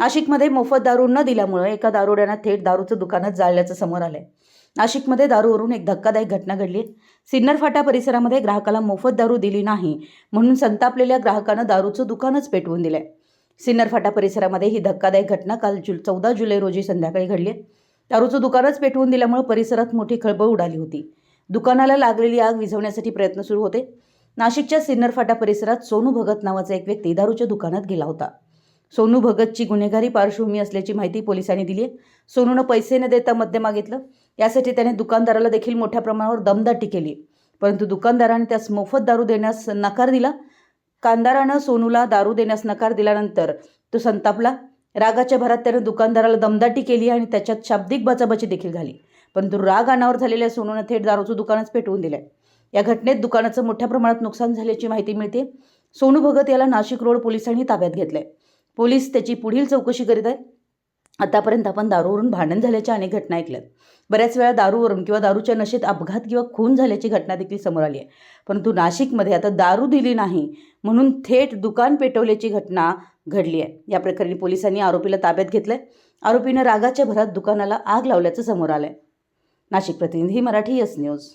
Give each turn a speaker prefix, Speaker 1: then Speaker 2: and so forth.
Speaker 1: नाशिकमध्ये मोफत दारू न दिल्यामुळे एका दारुड्यानं थेट दारूचं दुकानच जाळल्याचं समोर आलंय. नाशिकमध्ये दारूवरून एक धक्कादायक घटना घडली सिन्नर फाटा परिसरामध्ये ग्राहकाला मोफत दारू दिली नाही म्हणून संतापलेल्या ग्राहकानं दारूचं दुकानच पेटवून दिलंय. सिन्नर फाटा परिसरामध्ये ही धक्कादायक घटना काल जु चौदा जुलै रोजी संध्याकाळी घडली दारूचं दुकानच पेटवून दिल्यामुळे परिसरात मोठी खळबळ उडाली होती. दुकानाला लागलेली आग विझवण्यासाठी प्रयत्न सुरू होते. नाशिकच्या सिन्नर फाटा परिसरात सोनू भगत नावाचा एक व्यक्ती दारूच्या दुकानात गेला होता. सोनू भगतची गुन्हेगारी पार्श्वभूमी असल्याची माहिती पोलिसांनी दिली आहे सोनूनं पैसे न देता मद्य मागितलं. यासाठी त्याने दुकानदाराला देखील मोठ्या प्रमाणावर दमदाटी केली परंतु दुकानदाराने त्यास मोफत दारू देण्यास नकार दिला. कांदारानं सोनूला दारू देण्यास नकार दिल्यानंतर तो संतापला. रागाच्या भरात त्यानं दुकानदाराला दमदाटी केली आणि त्याच्यात शाब्दिक बचाबची देखील झाली परंतु राग अनावर झालेल्या सोनूनं थेट दारूचं दुकानच पेटवून दिलंय. या घटनेत दुकानाचं मोठ्या प्रमाणात नुकसान झाल्याची माहिती मिळते सोनू भगत याला नाशिक रोड पोलिसांनी ताब्यात घेतलंय. पोलीस त्याची पुढील चौकशी करीत आहेत. आतापर्यंत आपण दारूवरून भांडण झाल्याच्या अनेक घटना ऐकल्यात. बऱ्याच वेळा दारूवरून किंवा दारूच्या नशेत अपघात किंवा खून झाल्याची घटना देखील समोर आली आहे. परंतु नाशिकमध्ये आता दारू दिली नाही म्हणून थेट दुकान पेटवल्याची घटना घडली आहे. या प्रकरणी पोलिसांनी आरोपीला ताब्यात घेतलंय. आरोपीनं रागाच्या भरात दुकानाला आग लावल्याचं समोर आलं आहे नाशिक प्रतिनिधी मराठी यस न्यूज.